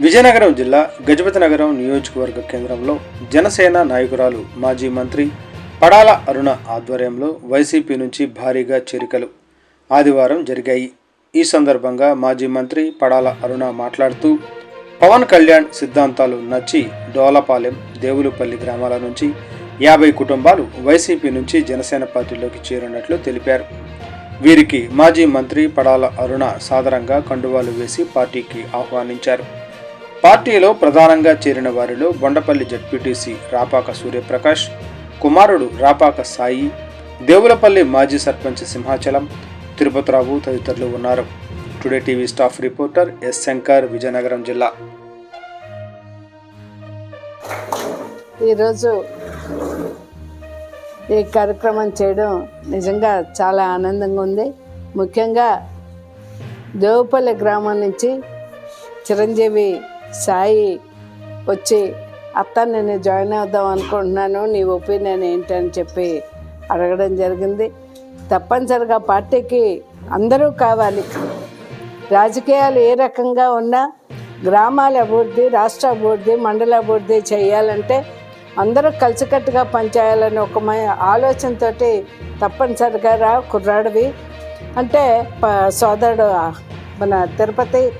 విజయనగరం జిల్లా గజపతి నగరం నియోజకవర్గ కేంద్రంలో జనసేన నాయకురాలు మాజీ మంత్రి పడాల అరుణ ఆధ్వర్యంలో వైసీపీ నుంచి భారీగా చేరికలు ఆదివారం జరిగాయి. ఈ సందర్భంగా మాజీ మంత్రి పడాల అరుణ మాట్లాడుతూ పవన్ కళ్యాణ్ సిద్ధాంతాలు నచ్చి డోలపాలెం దేవులపల్లి గ్రామాల నుంచి యాభై కుటుంబాలు వైసీపీ నుంచి జనసేన పార్టీలోకి చేరినట్లు తెలిపారు. వీరికి మాజీ మంత్రి పడాల అరుణ సాదరంగా కండువాలు వేసి పార్టీకి ఆహ్వానించారు. పార్టీలో ప్రధానంగా చేరిన వారిలో బొండపల్లి జడ్పీటీసీ రాపాక సూర్యప్రకాష్ కుమారుడు రాపాక సాయి దేవులపల్లి మాజీ సర్పంచ్ సింహాచలం తిరుపతిరావు తదితరులు ఉన్నారు. Today TV staff reporter S Shankar Vizianagaram జిల్లా. ఈరోజు ఈ కార్యక్రమం చేయడం నిజంగా చాలా ఆనందంగా ఉంది. ముఖ్యంగా దేవుపల్లి గ్రామం నుంచి చిరంజీవి సాయి వచ్చి అత్త నేను జాయిన్ అవుదాం అనుకుంటున్నాను నీ ఒపీనియన్ ఏంటని చెప్పి అడగడం జరిగింది. తప్పనిసరిగా పార్టీకి అందరూ కావాలి. రాజకీయాలు ఏ రకంగా ఉన్నా గ్రామాల అభివృద్ధి రాష్ట్ర అభివృద్ధి మండల అభివృద్ధి చేయాలంటే అందరూ కలిసికట్టుగా పనిచేయాలని ఒక మ- తప్పనిసరిగా రా కుర్రాడివి. అంటే ప- సోదరుడు మన తిరుపతి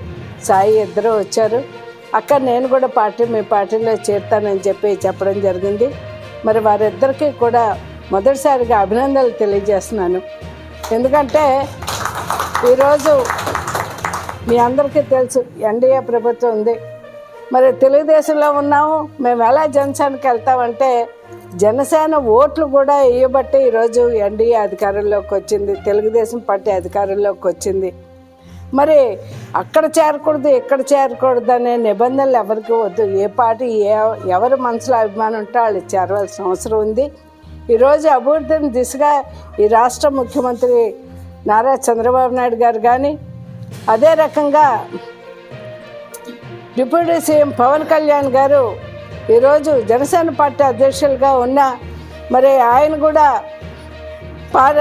సాయి ఇద్దరు వచ్చారు. అక్క నేను కూడా పార్టీ మీ పార్టీలో చేరుతానని చెప్పి చెప్పడం జరిగింది. మరి వారిద్దరికీ కూడా మొదటిసారిగా అభినందనలు తెలియజేస్తున్నాను. ఎందుకంటే ఈరోజు మీ అందరికీ తెలుసు ఎన్డీఏ ప్రభుత్వం ఉంది. మరి తెలుగుదేశంలో ఉన్నాము మేము ఎలా జనసేనకి వెళ్తామంటే జనసేన ఓట్లు కూడా వేయబట్టి ఈరోజు ఎన్డీఏ అధికారంలోకి వచ్చింది తెలుగుదేశం పార్టీ అధికారంలోకి వచ్చింది. మరి అక్కడ చేరకూడదు ఇక్కడ చేరకూడదు అనే నిబంధనలు ఎవరికి వద్దు. ఏ పార్టీ ఏ ఎవరి మనసులో అభిమానం ఉంటే వాళ్ళు చేరవలసిన అవసరం ఉంది. ఈరోజు అభివృద్ధిని దిశగా ఈ రాష్ట్ర ముఖ్యమంత్రి నారా చంద్రబాబు నాయుడు గారు కానీ అదే రకంగా డిప్యూటీ సీఎం పవన్ కళ్యాణ్ గారు ఈరోజు జనసేన పార్టీ అధ్యక్షులుగా ఉన్న మరి ఆయన కూడా పార